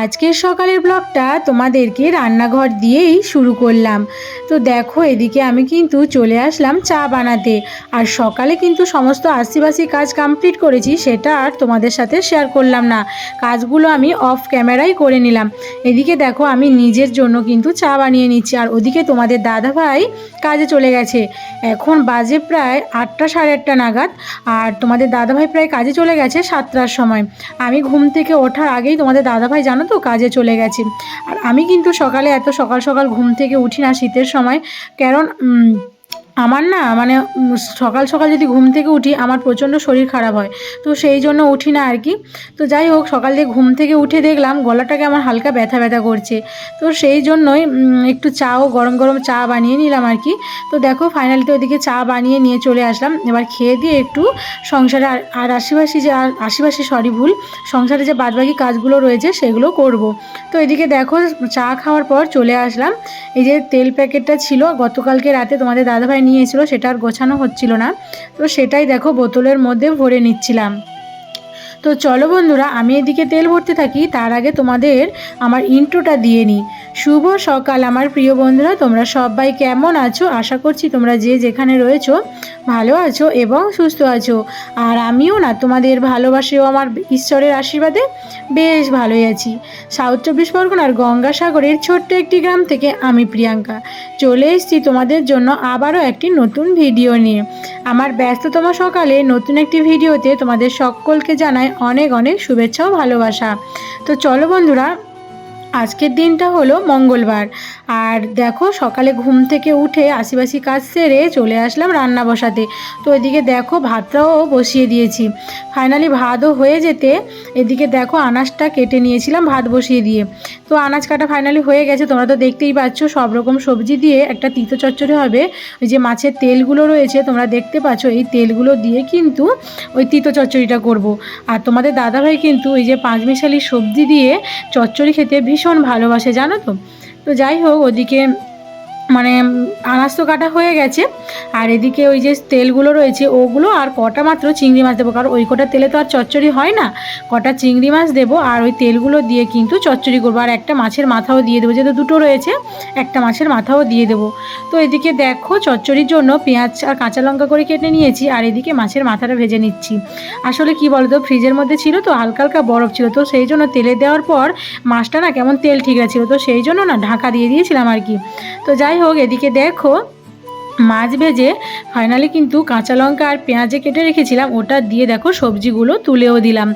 আজকের সকালের ব্লগটা তোমাদেরকে রান্নাঘর দিয়েই শুরু করলাম। তো দেখো, এদিকে আমি কিন্তু চলে আসলাম চা বানাতে। আর সকালে কিন্তু সমস্ত আশিবাসি কাজ কমপ্লিট করেছি, সেটা আর তোমাদের সাথে শেয়ার করলাম না। কাজগুলো আমি অফ ক্যামেরাই করে নিলাম। এদিকে দেখো, আমি নিজের জন্য কিন্তু চা বানিয়ে নিচ্ছি। আর ওদিকে তোমাদের দাদা ভাই কাজে চলে গেছে। এখন বাজে প্রায় আটটা সাড়ে আটটা নাগাদ। আর তোমাদের দাদাভাই প্রায় কাজে চলে গেছে সাতটার সময়। আমি ঘুম থেকে ওঠার আগেই তোমাদের দাদাভাই জানো তো কাজে চলে গেছি। আর আমি কিন্তু সকালে এত সকাল সকাল ঘুম থেকে উঠি না শীতের সময়। কারণ আমার না মানে সকাল সকাল যদি ঘুম থেকে উঠি আমার প্রচণ্ড শরীর খারাপ হয়। তো সেই জন্য উঠি না আর কি। তো যাই হোক, সকাল থেকে ঘুম থেকে উঠে দেখলাম গলাটাকে আমার হালকা ব্যথা ব্যথা করছে। তো সেই জন্যই একটু চাও গরম গরম চা বানিয়ে নিলাম আর কি। তো দেখো ফাইনালি তো ওদিকে চা বানিয়ে নিয়ে চলে আসলাম। এবার খেয়ে দিয়ে একটু সংসারে আর আশিপাশি যে, আর আশিপাশি সরি ভুল, সংসারে যে বাদবাকি কাজগুলো রয়েছে সেগুলো করব। তো এদিকে দেখো, চা খাওয়ার পর চলে আসলাম। এই যে তেল প্যাকেটটা ছিল, গতকালকে রাতে তোমাদের দাদাভাই নিয়ে এসেছিল সেটা আর গোছানো হচ্ছিল না। তো সেটাই দেখো বোতলের মধ্যে ভরে নিচ্ছিলাম। তো চলো বন্ধুরা, আমি এদিকে তেল ভরতে থাকি। তার আগে তোমাদের আমার ইন্ট্রোটা দিয়ে নিই। শুভ সকাল আমার প্রিয় বন্ধুরা, তোমরা সবাই কেমন আছো? আশা করছি তোমরা যে যেখানে রয়েছো ভালো আছো এবং সুস্থ আছো। আর আমিও না, তোমাদের ভালোবাসেও আমার ঈশ্বরের আশীর্বাদে বেশ ভালোই আছি। সাউথ চব্বিশ পরগনার গঙ্গাসাগরের ছোট্ট একটি গ্রাম থেকে আমি প্রিয়াঙ্কা। চলে এসেছি তোমাদের জন্য আবারও একটি নতুন ভিডিও নিয়ে। আমার ব্যস্ততম সকালে নতুন একটি ভিডিওতে তোমাদের সকলকে জানাই অনেক অনেক শুভেচ্ছা ও ভালোবাসা। তো চলো বন্ধুরা আজকের দিনটা হলো মঙ্গলবার। আর দেখো, সকালে ঘুম থেকে উঠে আশিবাসি কাজ সেরে চলে আসলাম রান্না বসাতে। তো এদিকে দেখো, ভাতটাও বসিয়ে দিয়েছি। ফাইনালি ভাতও হয়ে যেতে এদিকে দেখো, আনাজটা কেটে নিয়েছিলাম ভাত বসিয়ে দিয়ে। তো আনাজ কাটা ফাইনালি হয়ে গেছে, তোমরা তো দেখতেই পাচ্ছ, সব রকম সবজি দিয়ে একটা তিতো চচ্চড়ি হবে। ওই যে মাছের তেলগুলো রয়েছে, তোমরা দেখতে পাচ্ছ, এই তেলগুলো দিয়ে কিন্তু ওই তিতো চচ্চড়িটা করব। আর তোমাদের দাদাভাই কিন্তু ওই যে পাঁচমিশালি সবজি দিয়ে চচ্চড়ি খেতে ভীষণ ভালোবাসে জানো তো? তো যাই হোক ওদিকে মানে আনাজ তো কাটা হয়ে গেছে। আর এদিকে ওই যে তেলগুলো রয়েছে, ওগুলো আর কটা মাত্র চিংড়ি মাছ দেবো। কারণ ওই কটা তেলে তো আর চচ্চড়ি হয় না। কটা চিংড়ি মাছ দেবো আর ওই তেলগুলো দিয়ে কিন্তু চচ্চড়ি করব। আর একটা মাছের মাথাও দিয়ে দেবো। যেহেতু দুটো রয়েছে, একটা মাছের মাথাও দিয়ে দেবো। তো এদিকে দেখো চচ্চড়ির জন্য পেঁয়াজ আর কাঁচা লঙ্কা করে কেটে নিয়েছি আর এদিকে মাছের মাথাটা ভেজে নিচ্ছি। আসলে কি বলতো, ফ্রিজের মধ্যে ছিল তো, হালকা হালকা বরফ ছিল। তো সেই জন্য তেলে দেওয়ার পর মাছটা না কেমন তেল ঠিক ছিল। তো সেই জন্য না ঢাকা দিয়ে দিয়েছিলাম আর কি। তো যাই হোক, এদিকে দেখো, মাছ ভেজে ফাইনালি কিন্তু কাঁচা লঙ্কা আর পেঁয়াজে কেটে রেখেছিলাম। ওটা দিয়ে দেখো সবজিগুলো তুলেও দিলাম।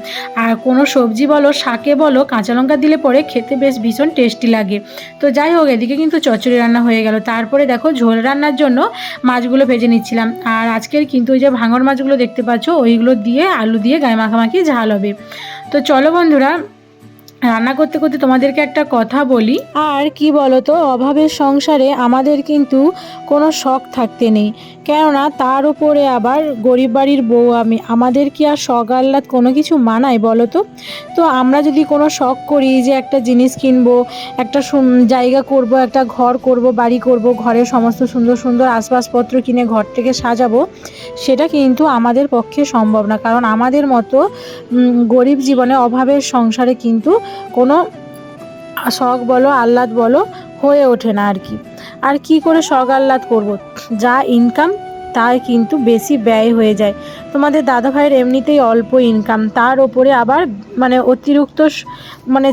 আর কোনো সবজি বলো, শাকে বলো, কাঁচা লঙ্কা দিলে পরে খেতে বেশ ভীষণ টেস্টি লাগে। তো যাই হোক, এদিকে কিন্তু চচ্চড়ি রান্না হয়ে গেল। তারপরে দেখো ঝোল রান্নার জন্য মাছগুলো ভেজে নিচ্ছিলাম। আর আজকের কিন্তু ওই যে ভাঙর মাছগুলো দেখতে পাচ্ছ, ওইগুলো দিয়ে আলু দিয়ে গায়ে মাখামাখি ঝাল হবে। তো চলো বন্ধুরা রান্না করতে করতে তোমাদেরকে একটা কথা বলি। আর কি বলতো? অভাবের সংসারে আমাদের কিন্তু কোনো শখ থাকতে নেই। কেননা তার উপরে আবার গরিব বাড়ির বউ আমি। আমাদের কি আর শখ আহ্লাদ? কোনো কিছু মানায় বলো তো? তো আমরা যদি কোনো শখ করি যে একটা জিনিস কিনবো, একটা জায়গা করব, একটা ঘর করব, বাড়ি করব ঘরের সমস্ত সুন্দর সুন্দর আসবাবপত্র কিনে ঘরটাকে সাজাবো, সেটা কিন্তু আমাদের পক্ষে সম্ভব না। কারণ আমাদের মতো গরিব জীবনে অভাবের সংসারে কিন্তু কোনো শখ বলো, আহ্লাদ বলো, হয়ে ওঠে না আর কি। আর কি করে শখ আহ্লাদ করব? যা ইনকাম তাই কিন্তু বেশি ব্যয় হয়ে যায়। তোমাদের দাদা ভাইয়ের এমনিতেই অল্প ইনকাম তার ওপরে আবার মানে অতিরিক্ত মানে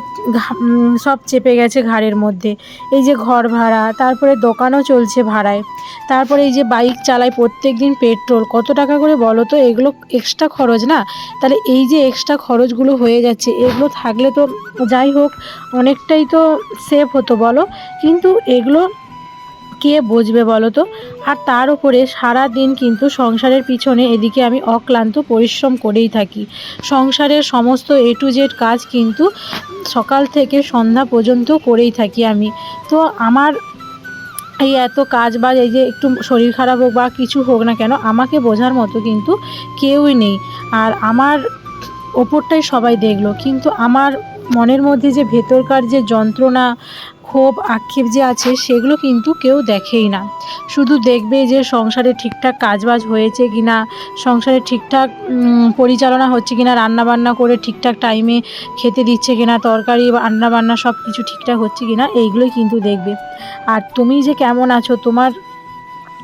সব চেপে গেছে ঘাড়ের মধ্যে। এই যে ঘর ভাড়া, তারপরে দোকানও চলছে ভাড়ায়। তারপরে এই যে বাইক চালায় প্রত্যেক দিন পেট্রোল কত টাকা করে বলো তো? এগুলো এক্সট্রা খরচ না? তাহলে এই যে এক্সট্রা খরচগুলো হয়ে যাচ্ছে, এগুলো থাকলে তো যাই হোক, অনেকটাই তো সেভ হতো বলো। কিন্তু এগুলো কে বুঝবে বলো তো? আর তার উপরে সারা দিন কিন্তু সংসারের পিছনে এদিকে আমি অক্লান্ত পরিশ্রম করেই থাকি। সংসারের সমস্ত এ টু জেড কাজ কিন্তু সকাল থেকে সন্ধ্যা পর্যন্ত করেই থাকি আমি। তো আমার এই এত কাজ বাজ এই যে একটু শরীর খারাপ হোক বা কিছু হোক না কেন, আমাকে বোঝার মতো কিন্তু কেউই নেই। আর আমার ওপরটাই সবাই দেখল। কিন্তু আমার মনের মধ্যে যে ভেতরকার যে যন্ত্রণা, ক্ষোভ, আক্ষেপ যে আছে, সেগুলো কিন্তু কেউ দেখেই না। শুধু দেখবে যে সংসারে ঠিকঠাক কাজবাজ হয়েছে কি না সংসারে ঠিকঠাক পরিচালনা হচ্ছে কি না রান্নাবান্না করে ঠিকঠাক টাইমে খেতে দিচ্ছে কি না তরকারি, রান্নাবান্না সব কিছু ঠিকঠাক হচ্ছে কি না এইগুলোই কিন্তু দেখবে। আর তুমি যে কেমন আছো, তোমার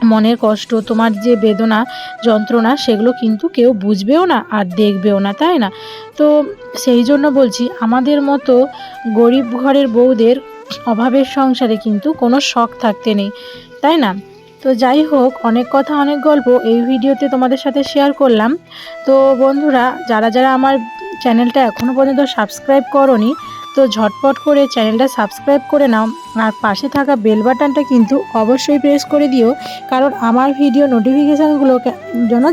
মনের কষ্ট, তোমার যে বেদনা, যন্ত্রণা, সেগুলো কিন্তু কেউ বুঝবেও না আর দেখবেও না, তাই না? তো সেই জন্য বলছি, আমাদের মতো গরিব ঘরের বউদের অভাবের সংসারে কিন্তু কোনো শখ থাকতে নেই, তাই না? তো যাই হোক, অনেক কথা, অনেক গল্প এই ভিডিওতে তোমাদের সাথে শেয়ার করলাম। তো বন্ধুরা, যারা যারা আমার চ্যানেলটা এখনও পর্যন্ত সাবস্ক্রাইব করনি তো ঝটপট করে চ্যানেলটা সাবস্ক্রাইব করে নাও। আর পাশে থাকা বেল বাটনটা কিন্তু অবশ্যই প্রেস করে দিও, কারণ আমার ভিডিও নোটিফিকেশানগুলো যেন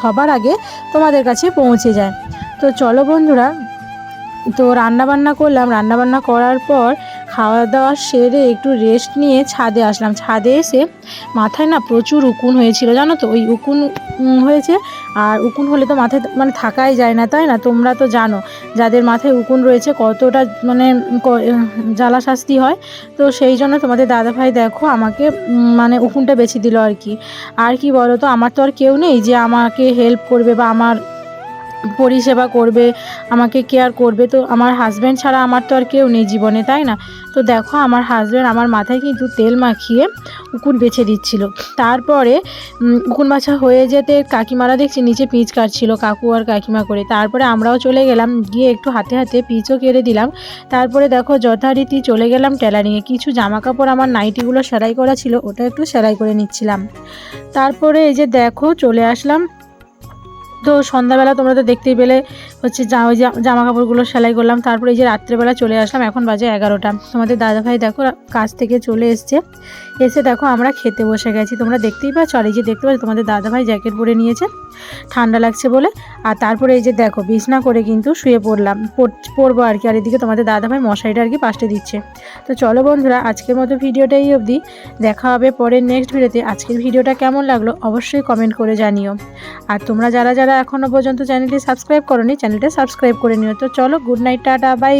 সবার আগে তোমাদের কাছে পৌঁছে যায়। তো চলো বন্ধুরা, তো রান্নাবান্না করলাম। রান্নাবান্না করার পর খাওয়া দাওয়া সেরে একটু রেস্ট নিয়ে ছাদে আসলাম। ছাদে এসে মাথায় না প্রচুর উকুন হয়েছিল, জানো তো? ওই উকুন হয়েছে আর উকুন হলে তো মাথায় মানে থাকাই যায় না, তাই না? তোমরা তো জানো যাদের মাথায় উকুন রয়েছে কতটা মানে জ্বালা শাস্তি হয়। তো সেই জন্য তোমাদের দাদাভাই দেখো আমাকে মানে উকুনটা বেছে দিল আর কি। আর কি বলো তো, আমার তো আর কেউ নেই যে আমাকে হেল্প করবে বা আমার পরিষেবা করবে, আমাকে কেয়ার করবে, তো আমার হাজব্যান্ড ছাড়া আমার তো আর কেউ নেই জীবনে, তাই না? তো দেখো আমার হাজব্যান্ড আমার মাথায় কিন্তু তেল মাখিয়ে উকুন বেছে দিচ্ছিল। তারপরে উকুন বাছা হয়ে যেতে কাকিমারা দেখছি নিচে পিচ কাটছিল, কাকু আর কাকিমা করে। তারপরে আমরাও চলে গেলাম, গিয়ে একটু হাতে হাতে পিচও কেড়ে দিলাম। তারপরে দেখো যথারীতি চলে গেলাম টেলারিংয়ে কিছু জামা কাপড় আমার নাইটিগুলো সেলাই করা ছিল, ওটা একটু সেলাই করে নিচ্ছিলাম। তারপরে এই যে দেখো চলে আসলাম তো সন্ধ্যাবেলা তোমরা তো দেখতেই পেলে হচ্ছে জামা কাপড়গুলো সেলাই করলাম, তারপরে এই যে রাত্রেবেলা চলে আসলাম, এখন বাজে এগারোটা। তোমাদের দাদাভাই দেখো কাজ থেকে চলে এসছে। এসে দেখো আমরা খেতে বসে গেছি। তোমরা দেখতেই পাচ্ছ, আর এই যে দেখতে পাচ্ছ, তোমাদের দাদাভাই জ্যাকেট পরে নিয়েছে, ঠান্ডা লাগছে বলে। আর তারপরে এই যে দেখো, বিছনা করে কিন্তু শুয়ে পড়লাম। পড়- পড়ব আর কি। আর এদিকে তোমাদের দাদাভাই মশারিটা আর কি পাশে দিচ্ছে। তো চলো বন্ধুরা, আজকের মতো ভিডিওটা এই অবধি। দেখা হবে পরের নেক্সট ভিডিওতে। আজকের ভিডিওটা কেমন লাগল অবশ্যই কমেন্ট করে জানিও। আর তোমরা যারা যারা এখনও পর্যন্ত চ্যানেলটি সাবস্ক্রাইব করোনি চ্যানেলটা সাবস্ক্রাইব করে নিও। তো চলো গুড নাইট টাটা বাই